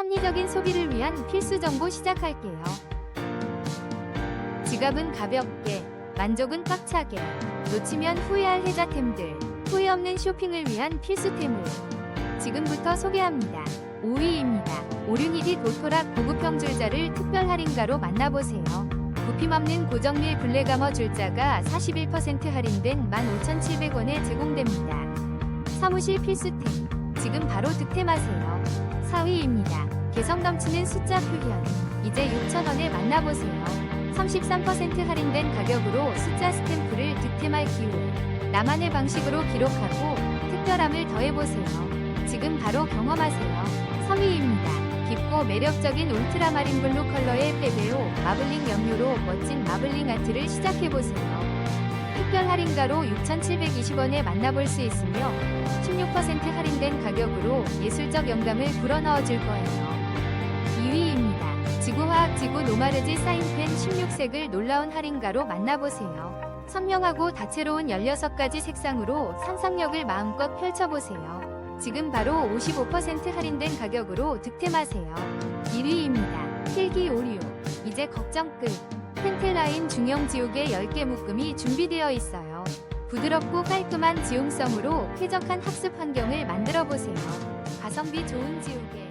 합리적인 소비를 위한 필수 정보 시작할게요. 지갑은 가볍게, 만족은 꽉차게, 놓치면 후회할 혜자템들, 후회 없는 쇼핑을 위한 필수템을 지금부터 소개합니다. 5위입니다. 오륜이디 도토락 고급형 줄자를 특별 할인가로 만나보세요. 부품 없는 고정밀 블랙아머 줄자가 41% 할인된 15,700원에 제공됩니다. 사무실 필수템, 지금 바로 득템하세요. 4위입니다. 개성 넘치는 숫자 표현, 이제 6,000원에 만나보세요. 33% 할인된 가격으로 숫자 스탬프를 득템할 기회. 나만의 방식으로 기록하고 특별함을 더해보세요. 지금 바로 경험하세요. 3위입니다. 깊고 매력적인 울트라마린 블루 컬러의 페베오 마블링 염료로 멋진 마블링 아트를 시작해보세요. 특별 할인가로 6,720원에 만나볼 수 있으며 16% 할인된 가격으로 예술적 영감을 불어넣어 줄 거예요. 2위입니다. 지구화학 지구 노마르지 사인펜 16색을 놀라운 할인가로 만나보세요. 선명하고 다채로운 16가지 색상으로 상상력을 마음껏 펼쳐보세요. 지금 바로 55% 할인된 가격으로 득템하세요. 1위입니다. 필기 오리오. 이제 걱정 끝. 펜텔라인 중형 지우개 10개 묶음이 준비되어 있어요. 부드럽고 깔끔한 지용성으로 쾌적한 학습 환경을 만들어 보세요. 가성비 좋은 지우개.